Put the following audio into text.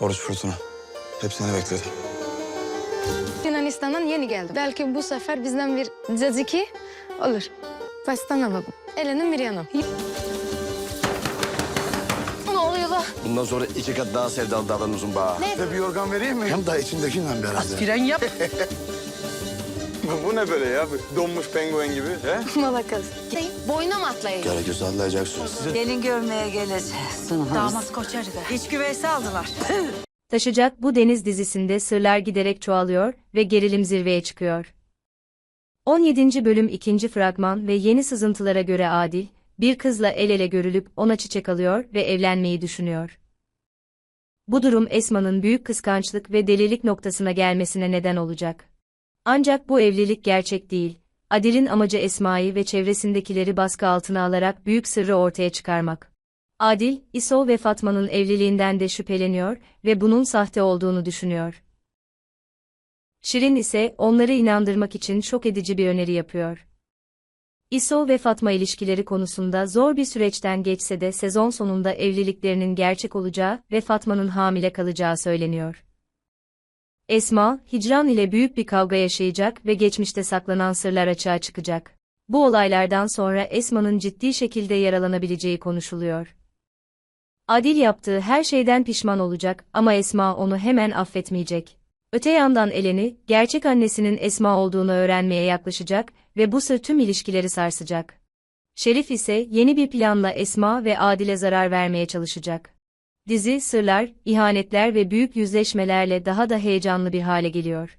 Oruç Fırtına. Hep seni bekledim. Yunanistan'dan yeni geldim. Belki bu sefer bizden bir caciki olur. Baştan alalım. Eleni Miryan'ım. Ne oluyor la? Bundan sonra iki kat daha sevdalı davranırsın bana. Size bir yorgan vereyim mi? Hem daha içindekinden beraber. Fren yap. bu ne böyle ya? Donmuş penguen gibi. He? Mala kız. Boyuna mı atlayayım? Gerekirse atlayacaksın. Gelin görmeye geleceğiz. Damat koçarıda. İç güveysi aldılar. Taşacak bu deniz dizisinde sırlar giderek çoğalıyor ve gerilim zirveye çıkıyor. 17. bölüm 2. fragman ve yeni sızıntılara göre Adil, bir kızla el ele görülüp ona çiçek alıyor ve evlenmeyi düşünüyor. Bu durum Esma'nın büyük kıskançlık ve delilik noktasına gelmesine neden olacak. Ancak bu evlilik gerçek değil. Adil'in amacı Esma'yı ve çevresindekileri baskı altına alarak büyük sırrı ortaya çıkarmak. Adil, İso ve Fatma'nın evliliğinden de şüpheleniyor ve bunun sahte olduğunu düşünüyor. Şirin ise onları inandırmak için şok edici bir öneri yapıyor. İso ve Fatma ilişkileri konusunda zor bir süreçten geçse de sezon sonunda evliliklerinin gerçek olacağı ve Fatma'nın hamile kalacağı söyleniyor. Esma, Hicran ile büyük bir kavga yaşayacak ve geçmişte saklanan sırlar açığa çıkacak. Bu olaylardan sonra Esma'nın ciddi şekilde yaralanabileceği konuşuluyor. Adil yaptığı her şeyden pişman olacak ama Esma onu hemen affetmeyecek. Öte yandan Eleni, gerçek annesinin Esma olduğunu öğrenmeye yaklaşacak ve bu sır tüm ilişkileri sarsacak. Şerif ise yeni bir planla Esma ve Adil'e zarar vermeye çalışacak. Dizi, sırlar, ihanetler ve büyük yüzleşmelerle daha da heyecanlı bir hale geliyor.